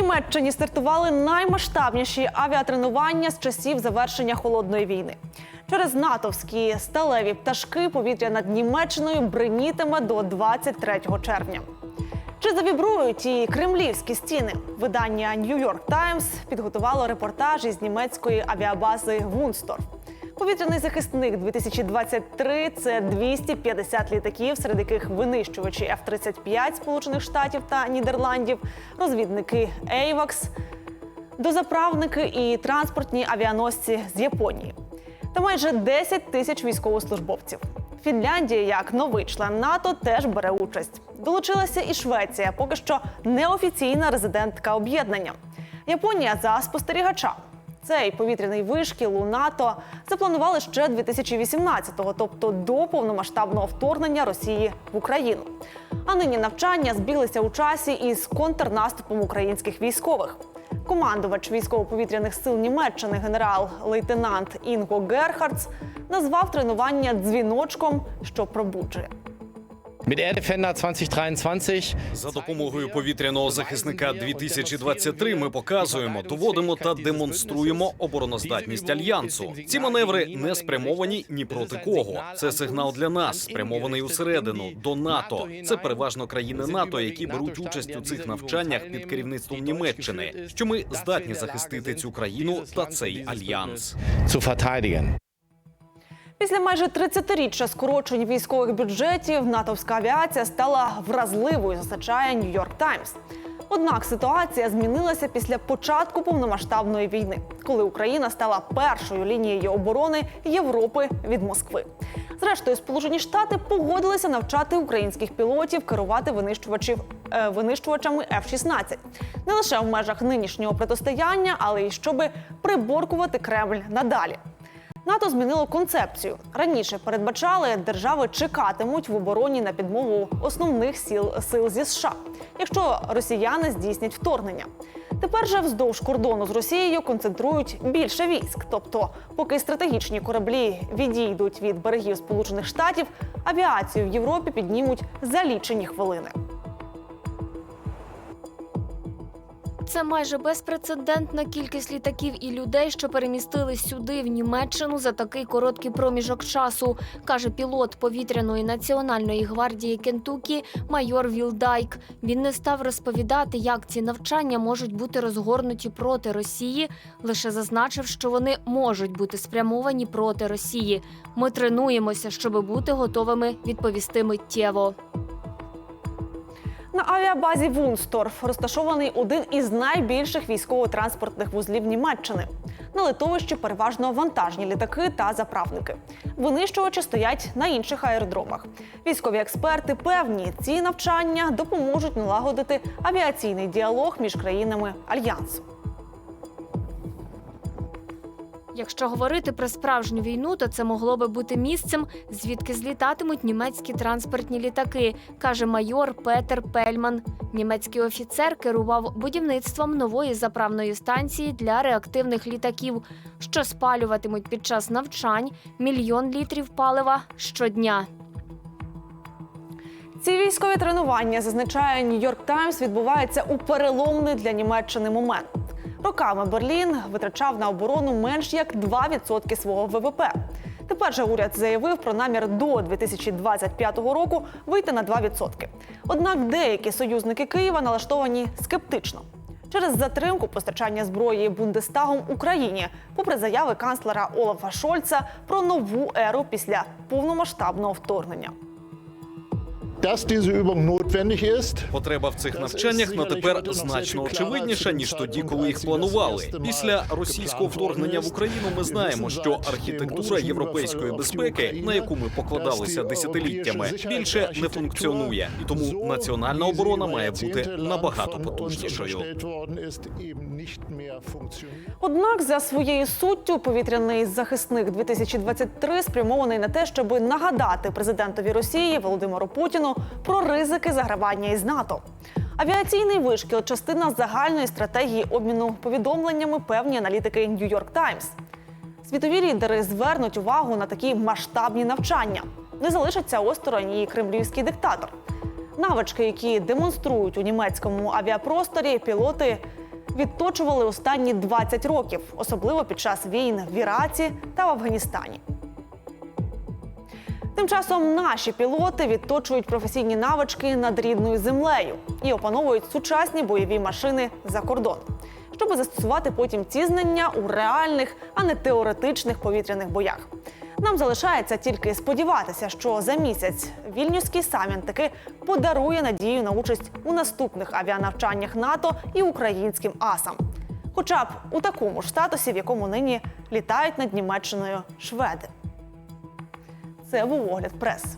Німеччині стартували наймасштабніші авіатренування з часів завершення холодної війни. Через натовські сталеві пташки повітря над Німеччиною бринітиме до 23 червня. Чи завібрують і кремлівські стіни? Видання New York Times підготувало репортаж із німецької авіабази Вунсторф. Повітряний захисник 2023 – це 250 літаків, серед яких винищувачі F-35 Сполучених Штатів та Нідерландів, розвідники AWACS, дозаправники і транспортні авіаносці з Японії та майже 10 тисяч військовослужбовців. Фінляндія, як новий член НАТО, теж бере участь. Долучилася і Швеція, поки що неофіційна резидентка об'єднання. Японія за спостерігача. Цей повітряний вишкіл у НАТО запланували ще 2018-го, тобто до повномасштабного вторгнення Росії в Україну. А нині навчання збіглися у часі із контрнаступом українських військових. Командувач військово-повітряних сил Німеччини генерал-лейтенант Інго Герхардс назвав тренування дзвіночком, що пробуджує. За допомогою повітряного захисника 2023 ми показуємо, доводимо та демонструємо обороноздатність альянсу. Ці маневри не спрямовані ні проти кого. Це сигнал для нас, спрямований усередину до НАТО. Це переважно країни НАТО, які беруть участь у цих навчаннях під керівництвом Німеччини, що ми здатні захистити цю країну та цей альянс. Після майже 30-річчя скорочень військових бюджетів натовська авіація стала вразливою, зазначає York Times. Однак ситуація змінилася після початку повномасштабної війни, коли Україна стала першою лінією оборони Європи від Москви. Зрештою, Сполучені Штати погодилися навчати українських пілотів керувати винищувачів е, винищувачами F-16. не лише в межах нинішнього протистояння, але й щоби приборкувати Кремль надалі. НАТО змінило концепцію. Раніше передбачали, держави чекатимуть в обороні на підмогу основних сил сил зі США, якщо росіяни здійснять вторгнення. Тепер же вздовж кордону з Росією концентрують більше військ. Тобто, поки стратегічні кораблі відійдуть від берегів Сполучених Штатів, авіацію в Європі піднімуть за лічені хвилини. Це майже безпрецедентна кількість літаків і людей, що перемістились сюди, в Німеччину, за такий короткий проміжок часу, каже пілот повітряної національної гвардії Кентукі майор Вілдайк. Він не став розповідати, як ці навчання можуть бути розгорнуті проти Росії, лише зазначив, що вони можуть бути спрямовані проти Росії. Ми тренуємося, щоб бути готовими відповісти миттєво. На авіабазі Вунсторф розташований один із найбільших військово-транспортних вузлів Німеччини. На литовищі переважно вантажні літаки та заправники. Винищувачі стоять на інших аеродромах. Військові експерти певні, ці навчання допоможуть налагодити авіаційний діалог між країнами альянсу. Якщо говорити про справжню війну, то це могло би бути місцем, звідки злітатимуть німецькі транспортні літаки, каже майор Петер Пельман. Німецький офіцер керував будівництвом нової заправної станції для реактивних літаків, що спалюватимуть під час навчань мільйон літрів палива щодня. Ці військові тренування, зазначає Нью-Йорк Таймс, відбуваються у переломний для Німеччини момент. Роками Берлін витрачав на оборону менш як 2% свого ВВП. Тепер же уряд заявив про намір до 2025 року вийти на 2%. Однак деякі союзники Києва налаштовані скептично. Через затримку постачання зброї Бундестагом Україні, попри заяви канцлера Олафа Шольца про нову еру після повномасштабного вторгнення. Потреба в цих навчаннях на тепер значно очевидніша ніж тоді, коли їх планували. Після російського вторгнення в Україну ми знаємо, що архітектура європейської безпеки, на яку ми покладалися десятиліттями, більше не функціонує, і тому національна оборона має бути набагато потужнішою. Однак за своєю суттю повітряний захисник 2023 спрямований на те, щоб нагадати президентові Росії Володимиру Путіну про ризики загравання із НАТО. Авіаційний вишкіл частина загальної стратегії обміну повідомленнями певні аналітики York Times. Світові лідери звернуть увагу на такі масштабні навчання. Не залишиться осторонь і кремлівський диктатор. Навички, які демонструють у німецькому авіапросторі, пілоти відточували останні 20 років, особливо під час війн в Іраці та в Афганістані. Тим часом наші пілоти відточують професійні навички над рідною землею і опановують сучасні бойові машини за кордон, щоб застосувати потім ці знання у реальних, а не теоретичних повітряних боях. Нам залишається тільки сподіватися, що за місяць вільнюський саміт таки подарує надію на участь у наступних авіанавчаннях НАТО і українським асам. Хоча б у такому ж статусі, в якому нині літають над Німеччиною шведи. Це був огляд прес.